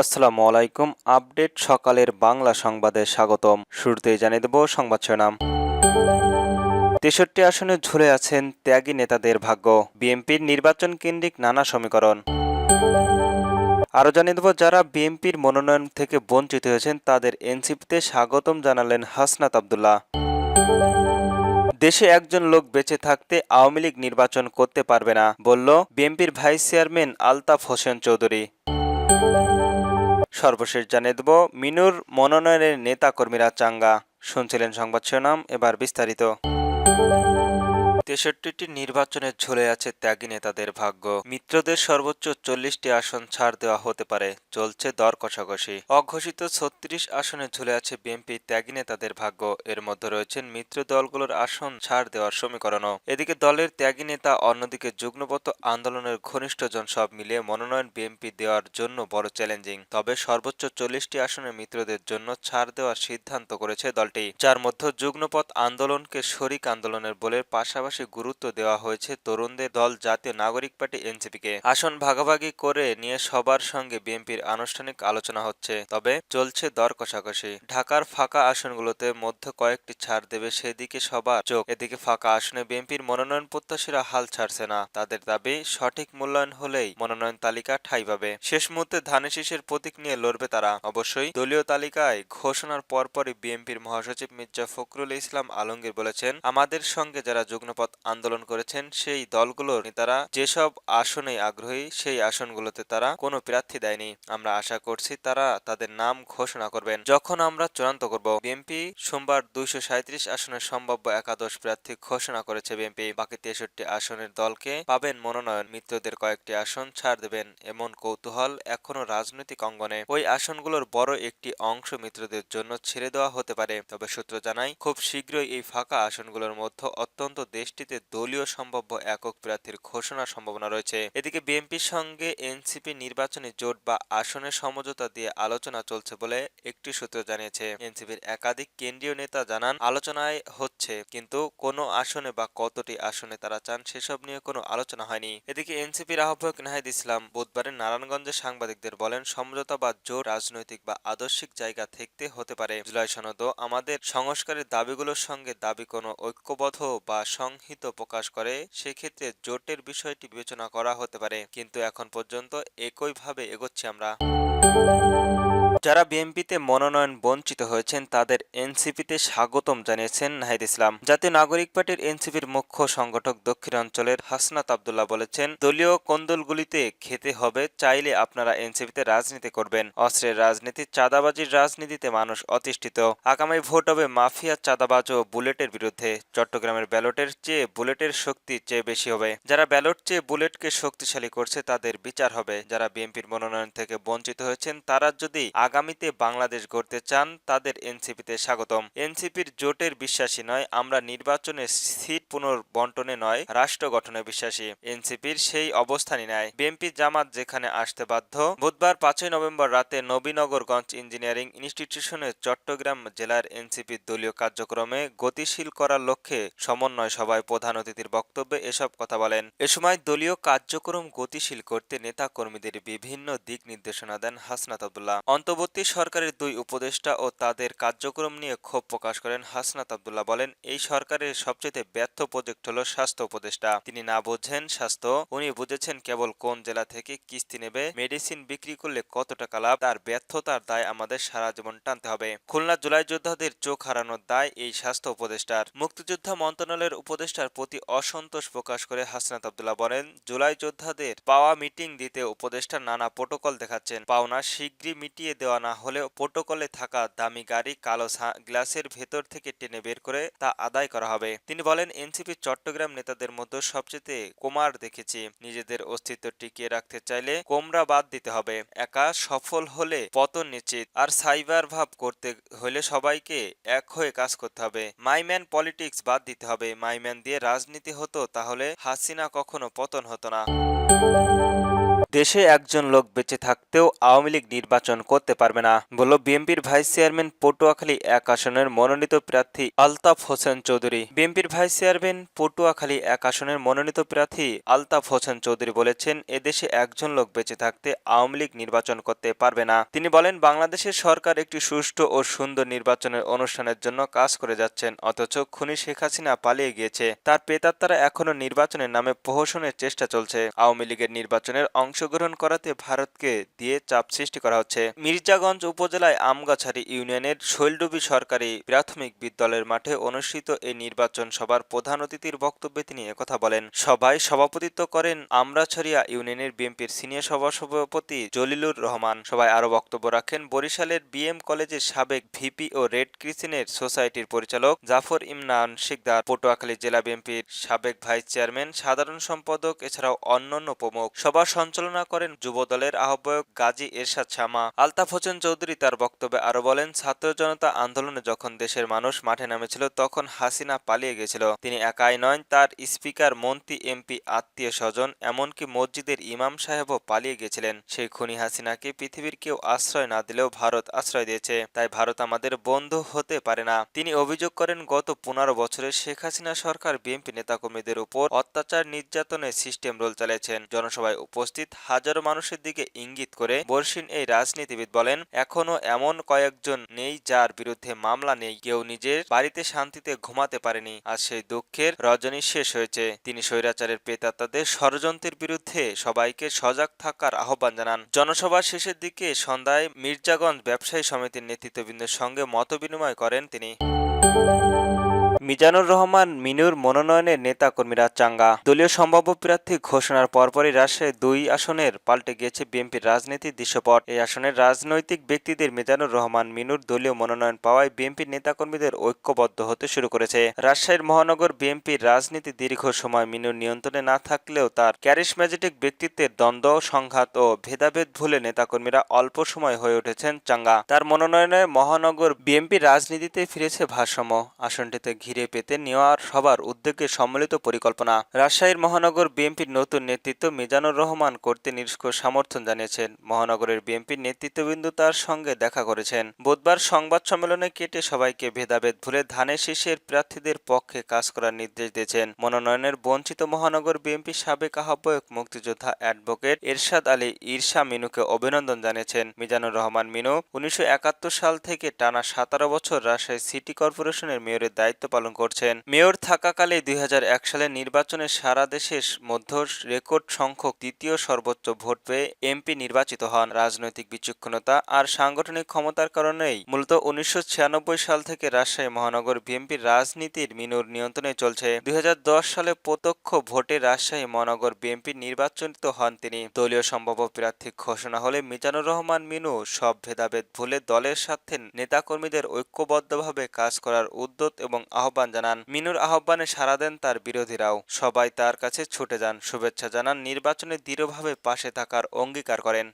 আসসালামু আলাইকুম, আপডেট সকালের বাংলা সংবাদে স্বাগতম। শুরুতেই জানিয়ে দেব সংবাদ শিরোনাম। তেষট্টি আসনে ঝুলে আছেন ত্যাগী নেতাদের ভাগ্য, বিএনপির নির্বাচন কেন্দ্রিক নানা সমীকরণ। আরও জানিয়ে দেব, যারা বিএনপির মনোনয়ন থেকে বঞ্চিত হয়েছেন, তাদের এনসিপিতে স্বাগতম জানালেন হাসনাত আবদুল্লাহ। দেশে একজন লোক বেঁচে থাকতে আওয়ামী লীগ নির্বাচন করতে পারবে না, বলল বিএনপির ভাইস চেয়ারম্যান আলতাফ হোসেন চৌধুরী। সর্বশেষ জানিয়ে দেব মিনুর মনোনয়নের নেতা কর্মীরা চাঙ্গা। শুনছিলেন সংবাদ শিরোনাম এবার বিস্তারিত। তেষট্টিটি নির্বাচনে ঝুলে আছে ত্যাগী নেতাদের ভাগ্য। মিত্রদের সর্বোচ্চ চল্লিশটি আসন ছাড় দেওয়া হতে পারে, চলছে দর কষাকষি। অঘোষিত ছত্রিশ আসনে ঝুলে আছে বিএনপি ত্যাগী নেতাদের ভাগ্য। এর মধ্যে রয়েছেন মিত্র দলগুলোর আসন ছাড় দেওয়ার সমীকরণও। এদিকে দলের ত্যাগী নেতা, অন্যদিকে যুগ্মপত আন্দোলনের ঘনিষ্ঠজন সব মিলিয়ে মনোনয়ন বিএনপি দেওয়ার জন্য বড় চ্যালেঞ্জিং। তবে সর্বোচ্চ চল্লিশটি আসনে মিত্রদের জন্য ছাড় দেওয়ার সিদ্ধান্ত করেছে দলটি, যার মধ্যে যুগ্মপথ আন্দোলনকে শরিক আন্দোলনের বলে পাশাপাশি গুরুত্ব দেওয়া হয়েছে তরুণদের দল, জাতীয় নাগরিক পার্টি, এনসিপিকে। আসন ভাগাভাগি করে নিয়ে সবার সঙ্গে বিএনপির আনুষ্ঠানিক আলোচনা হচ্ছে। তবে চলছে দর কষাকষি। ঢাকার ফাঁকা আসনগুলোতে মধ্যে কয়েকটি ছাড় দেবে সেদিকে সবার চোখ। এদিকে ফাঁকা আসনে বিএনপির মনোনয়ন প্রত্যাশীরা হাল ছাড়ছে না। তাদের দাবি, সঠিক মূল্যায়ন হলেই মনোনয়ন তালিকা ঠাই পাবে। শেষ মুহূর্তে ধানের শীষের প্রতীক নিয়ে লড়বে তারা। অবশ্যই দলীয় তালিকায় ঘোষণার পরপরই বিএনপির মহাসচিব মির্জা ফখরুল ইসলাম আলমগীর বলেছেন, আমাদের সঙ্গে যারা যুগ্মপথ আন্দোলন করেছেন, সেই দলগুলোর নেতারা যেসব আসনে আগ্রহী, সেই আসনগুলোতে তারা কোনো প্রার্থী দেয়নি। আমরা আশা করছি তারা তাদের নাম ঘোষণা করবেন। যখন আমরা চূড়ান্ত করব, বিএনপি সোমবার দুইশো সাঁত্রিশ আসনের সম্ভাব্য একাদশ প্রার্থী ঘোষণা করেছে বিএনপি। বাকি তেষট্টি আসনের দলকে পাবেন মনোনয়ন, মিত্রদের কয়েকটি আসন ছাড় দেবেন। এমন কৌতূহল এখনও রাজনৈতিক অঙ্গনে। ওই আসনগুলোর বড় একটি অংশ মিত্রদের জন্য ছেড়ে দেওয়া হতে পারে। তবে সূত্র জানায়, খুব শীঘ্রই এই ফাঁকা আসনগুলোর মধ্যে অত্যন্ত দেশটিতে দলীয় সম্ভাব্য একক প্রার্থীর ঘোষণার সম্ভাবনা রয়েছে। এদিকে বিএনপির সঙ্গে এনসিপি নির্বাচনী জোট বা আসনের সমঝোতা দিয়ে আলোচনা চলছে বলে একটি সূত্র জানিয়েছে। এনসিপির একাধিক কেন্দ্রীয় নেতা জানান, আলোচনায় হচ্ছে, কিন্তু কোনো আসনে বা কতটি আসনে তারা চান সেসব নিয়ে কোনো আলোচনা হয়নি। এদিকে এনসিপির আহ্বায়ক নাহিদ ইসলাম বুধবারে নারায়ণগঞ্জে সাংবাদিকদের বলেন, সমঝোতা বা জোট রাজনৈতিক বা আদর্শিক জায়গা থেকে হতে পারে। জুলাই সনদও আমাদের সংস্কারের দাবিগুলোর সঙ্গে দাবি কোনো ঐক্যবদ্ধ বা সংহিত প্রকাশ করে, সেক্ষেত্রে জোটের বিষয়টি বিবেচনা করা হতে পারে। কিন্তু এখন পর্যন্ত একইভাবে এগোচ্ছি আমরা। যারা বিএনপিতে মনোনয়ন বঞ্চিত হয়েছেন, তাদের এনসিপিতে স্বাগতম জানিয়েছেন নাহিদ ইসলাম। জাতীয় নাগরিক পার্টির এনসিপির মুখ্য সংগঠক দক্ষিণাঞ্চলের হাসনাত আবদুল্লাহ বলেছেন, দলীয় কোন্দলগুলিতে খেতে হবে, চাইলে আপনারা এনসিপিতে রাজনীতি করবেন। অস্ত্রের রাজনীতি, চাঁদাবাজির রাজনীতিতে মানুষ অতিষ্ঠিত। আগামী ভোট হবে মাফিয়া, চাঁদাবাজ ও বুলেটের বিরুদ্ধে। চট্টগ্রামের ব্যালটের চেয়ে বুলেটের শক্তি চেয়ে বেশি হবে। যারা ব্যালট চেয়ে বুলেটকে শক্তিশালী করছে, তাদের বিচার হবে। যারা বিএনপির মনোনয়ন থেকে বঞ্চিত হয়েছেন, তারা যদি আগামীতে বাংলাদেশ গড়তে চান, তাদের এনসিপিতে স্বাগতম। এনসিপির জোটের বিশ্বাসী নয়, আমরা নির্বাচনে সিট পুনর্বন্টনে নয়, রাষ্ট্র গঠনে বিশ্বাসী। এনসিপির সেই অবস্থানই নেয় বিএনপি জামাত যেখানে আসতে বাধ্য, বুধবার পাঁচই নভেম্বর রাতে নবীনগরগঞ্জ ইঞ্জিনিয়ারিং ইনস্টিটিউশনে চট্টগ্রাম জেলার এনসিপির দলীয় কার্যক্রমে গতিশীল করার লক্ষ্যে সমন্বয় সভায় প্রধান অতিথির বক্তব্যে এসব কথা বলেন। এ সময় দলীয় কার্যক্রম গতিশীল করতে নেতা কর্মীদের বিভিন্ন দিক নির্দেশনা দেন হাসনাত আবদুল্লাহ। সরকারের দুই উপদেষ্টা ও তাদের কার্যক্রম নিয়ে ক্ষোভ প্রকাশ করেন হাসনাত আবদুল্লাহ বলেন, এই সরকারের সবচেয়ে ব্যর্থ প্রজেক্ট হল স্বাস্থ্য উপদেষ্টা। তিনি না বোঝেন স্বাস্থ্য, উনি বুঝেছেন কেবল কোন জেলা থেকে কিস্তি নেবে, মেডিসিন বিক্রি করলে কত টাকা লাভ, তার ব্যর্থতার দায় আমাদের সারা জীবন টানতে হবে। খুলনা জুলাই যোদ্ধাদের চোখ হারানোর দায় এই স্বাস্থ্য উপদেষ্টার। মুক্তিযোদ্ধা মন্ত্রণালয়ের উপদেষ্টার প্রতি অসন্তোষ প্রকাশ করে হাসনাত আবদুল্লাহ বলেন, জুলাই যোদ্ধাদের পাওয়া মিটিং দিতে উপদেষ্টা নানা প্রোটোকল দেখাচ্ছেন। পাওনা শীঘ্রই মিটিয়ে দেওয়া না হলেও প্রোটোকলে থাকা দামি গাড়ি কালো গ্লাসের ভেতর থেকে টেনে বের করে তা আদায় করা হবে। তিনি বলেন, এনসিপি চট্টগ্রাম নেতাদের মধ্যে সবচেয়ে কোমার দেখেছি। নিজেদের অস্তিত্ব টিকিয়ে রাখতে চাইলে কোমরা বাদ দিতে হবে। একা সফল হলে পতন নিশ্চিত। আর সাইবার ভাব করতে হলে সবাইকে এক হয়ে কাজ করতে হবে। মাইম্যান পলিটিক্স বাদ দিতে হবে। মাইম্যান দিয়ে রাজনীতি হতো তাহলে হাসিনা কখনো পতন হতো না। দেশে একজন লোক বেঁচে থাকতেও আওয়ামী লীগ নির্বাচন করতে পারবে না, বলল বিএনপির ভাইস চেয়ারম্যান পটুয়াখালী এক আসনের মনোনীত প্রার্থী আলতাফ হোসেন চৌধুরী। বিএনপির ভাইস চেয়ারম্যান পটুয়াখালী এক আসনের মনোনীত প্রার্থী আলতাফ হোসেন চৌধুরী বলেছেন এদেশে একজন লোক বেঁচে থাকতে আওয়ামী লীগ নির্বাচন করতে পারবে না। তিনি বলেন, বাংলাদেশের সরকার একটি সুষ্ঠু ও সুন্দর নির্বাচনের অনুষ্ঠানের জন্য কাজ করে যাচ্ছেন, অথচ খুনি শেখ হাসিনা পালিয়ে গিয়েছে। তার প্রেতাত্মারা এখনও নির্বাচনের নামে প্রহসনের চেষ্টা চলছে। আওয়ামী লীগের নির্বাচনের অংশগ্রহণ করাতে ভারতকে দিয়ে চাপ সৃষ্টি করা হচ্ছে। মির্জাগঞ্জ উপজেলায় আমগাছারি ইউনিয়নের শৈলডুবি সরকারি প্রাথমিক বিদ্যালয়ের মাঠে অনুষ্ঠিত এই নির্বাচন সভার প্রধান অতিথির বক্তব্যে তিনি একথা বলেন, সভায় সভাপতিত্ব করেন আমরাছড়িয়া ইউনিয়নের বিএনপির সিনিয়র সভা সভাপতি জলিলুর রহমান। সবাই আরও বক্তব্য রাখেন বরিশালের বিএম কলেজের সাবেক ভিপি ও রেড ক্রিসেন্ট সোসাইটির পরিচালক জাফর ইমনান শিকদার। পটুয়াখালী জেলা বিএনপির সাবেক ভাইস চেয়ারম্যান, সাধারণ সম্পাদক, এছাড়াও অন্যান্য প্রমুখ। সভা সঞ্চালনা করেন যুব দলের আহ্বায়ক গাজী এরশাদ শামা আলতাফ হোসেন চৌধুরী তার বক্তব্যে আরও বলেন, ছাত্র জনতা আন্দোলনে যখন দেশের মানুষ মাঠে নামেছিল, তখন হাসিনা পালিয়ে গেছিল। তিনি একাই নয় তার স্পিকার, মন্ত্রী, এমপি, আত্মীয় স্বজন, এমনকি মসজিদের ইমাম সাহেবও পালিয়ে গেছিলেন। সেই খুনি হাসিনাকে পৃথিবীর কেউ আশ্রয় না দিলেও ভারত আশ্রয় দিয়েছে। তাই ভারত আমাদের বন্ধু হতে পারে না। তিনি অভিযোগ করেন, গত পনেরো বছরে শেখ হাসিনা সরকার, বিএনপি নেতাকর্মীদের উপর অত্যাচার, নির্যাতনের সিস্টেম রোল চালিয়েছেন জনসভায় উপস্থিত হাজারো মানুষের দিকে ইঙ্গিত করে বর্ষিন এই রাজনীতিবিদ বলেন, এখনও এমন কয়েকজন নেই যার বিরুদ্ধে মামলা নেই। কেউ নিজের বাড়িতে শান্তিতে ঘুমাতে পারেনি আর সেই দুঃখের রজনী শেষ হয়েছে। তিনি স্বৈরাচারের প্রেতাত্মাদের ষড়যন্ত্রের বিরুদ্ধে সবাইকে সজাগ থাকার আহ্বান জানান। জনসভার শেষের দিকে সন্ধ্যায় মির্জাগঞ্জ ব্যবসায়ী সমিতির নেতৃত্ববৃন্দের সঙ্গে মতবিনিময় করেন তিনি। মিজানুর রহমান, মিনুর মনোনয়নের নেতাকর্মীরা চাঙ্গা। দলীয় সম্ভাব্য প্রার্থী ঘোষণার পরপরই রাজশাহী দুই আসনের পাল্টে গিয়েছে বিএনপির রাজনীতির দৃশ্যপট। এই আসনের রাজনৈতিক ব্যক্তিদের মিজানুর রহমান, মিনুর দলীয় মনোনয়ন পাওয়ায় বিএনপির নেতাকর্মীদের ঐক্যবদ্ধ হতে শুরু করেছে। রাজশাহীর মহানগর বিএনপির রাজনীতি দীর্ঘ সময় মিনুর নিয়ন্ত্রণে না থাকলেও তার ক্যারিসম্যাজেটিক ব্যক্তিত্বের দ্বন্দ্ব, সংঘাত ও ভেদাভেদ ভুলে নেতাকর্মীরা অল্প সময় হয়ে উঠেছেন চাঙ্গা। তার মনোনয়নে মহানগর বিএনপি রাজনীতিতে ফিরেছে ভারসাম্য। আসনটিতে ঘিরে পেতে নেওয়ার সবার উদ্যোগে সম্মিলিত পরিকল্পনা। রাজশাহীর মহানগর বিএনপির নতুন নেতৃত্ব মিজানুর রহমান করতে নিষ্ক সমর্থন জানিয়েছেন। মহানগরের বিএনপির নেতৃত্ববৃন্দ তার সঙ্গে দেখা করেছেন। বুধবার সংবাদ সম্মেলনে কেটে সবাইকে ভেদাভেদ ভুলে ধানের শীষের প্রার্থীদের পক্ষে কাজ করার নির্দেশ দিয়েছেন। মনোনয়নের বঞ্চিত মহানগর বিএনপি সাবেক আহ্বায়ক, মুক্তিযোদ্ধা অ্যাডভোকেট এরশাদ আলী ঈর্ষা মিনুকে অভিনন্দন জানিয়েছেন। মিজানুর রহমান মিনু উনিশশো একাত্তর সাল থেকে টানা সতেরো বছর রাজশাহী সিটি কর্পোরেশনের মেয়রের দায়িত্ব পালন করছেন। মেয়র থাকাকালে দুই সালের নির্বাচনে সারা দেশের মধ্য রেকর্ড সংখ্যক তৃতীয় সর্বোচ্চ ভোট পেয়ে এমপি নির্বাচিত হন। রাজনৈতিক বিচক্ষণতা আর সাংগঠনিক ক্ষমতার কারণেই মূলত উনিশশো ছিয়ানব্বই সাল থেকে রাজশাহী মহানগর বিএনপির রাজনীতির মিনুর নিয়ন্ত্রণে চলছে। দুই হাজার দশ সালে প্রত্যক্ষ ভোটে রাজশাহী মহানগর বিএনপি নির্বাচিত হন তিনি। দলীয় সম্ভাব্য প্রার্থী ঘোষণা হলে মিজানুর রহমান, মিনু সব ভেদাভেদ ভুলে দলের সাথে নেতাকর্মীদের ঐক্যবদ্ধভাবে কাজ করার উদ্যোগ এবং আহ্বান জানান। মিনুর আহ্বানে সারা দেন তার বিরোধীরাও। সবাই তার কাছে ছুটে যান। শুভেচ্ছা জানান। নির্বাচনে দৃঢ়ভাবে পাশে থাকার অঙ্গীকার করেন।